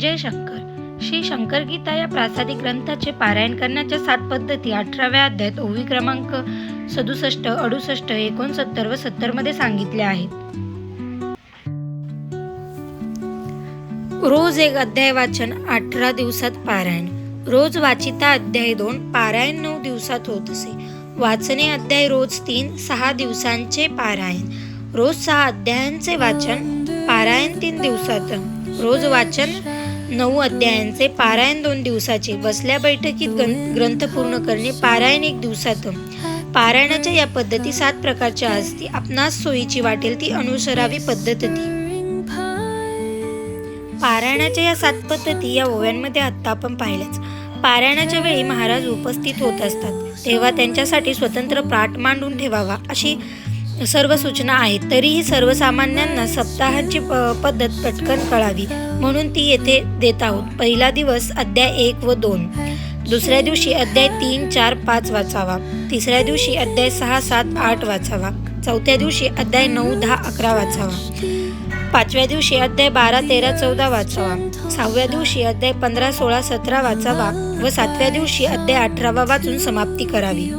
जय शंकर श्री शंकर गीता या प्रासादिक ग्रंथाचे पारायण करण्याच्या सात पद्धती अठराव्या अध्यायात ओवी क्रमांक सदुसष्ट अडुसष्ट एकोणसत्तर व सत्तरमध्ये सांगितल्या आहेत. रोज एक अध्याय वाचन अठरा दिवसात पारायण. रोज वाचिता अध्याय दोन पारायण नऊ दिवसात होत असे. वाचने अध्याय रोज तीन सहा दिवसांचे पारायण. रोज सहा अध्यायांचे वाचन पारायण तीन दिवसात. रोज वाचन नऊ अध्यायांचे पारायण दोन दिवसाचे. बसल्या बैठकीत ग्रंथ पूर्ण करणे पारायण एक दिवसात पारायणाच्या या पद्धती सात प्रकारच्या असती. आपणास सोयीची वाटेल ती अनुसरावी पद्धत ती पारायणाच्या या सात पद्धती या ओव्यांमध्ये आत्ता आपण पाहिल्याच. पारायणाच्या वेळी महाराज उपस्थित होत असतात. तेव्हा त्यांच्यासाठी स्वतंत्र पाठ मांडून ठेवावा अशी सर्व सूचना आहेत तरीही सर्वसामान्यांना सप्ताहाची प पद्धत पटकन कळावी म्हणून ती येथे देत आहोत. पहिला दिवस अध्याय एक व दोन. दुसऱ्या दिवशी अध्याय तीन चार पाच वाचावा. तिसऱ्या दिवशी अध्याय सहा सात आठ वाचावा. चौथ्या दिवशी अध्याय नऊ दहा अकरा वाचावा. पाचव्या दिवशी अध्याय बारा तेरा चौदा वाचावा. सहाव्या दिवशी अध्याय पंधरा सोळा सतरा वाचावा व सातव्या दिवशी अध्याय अठरावा वाचून समाप्ती करावी.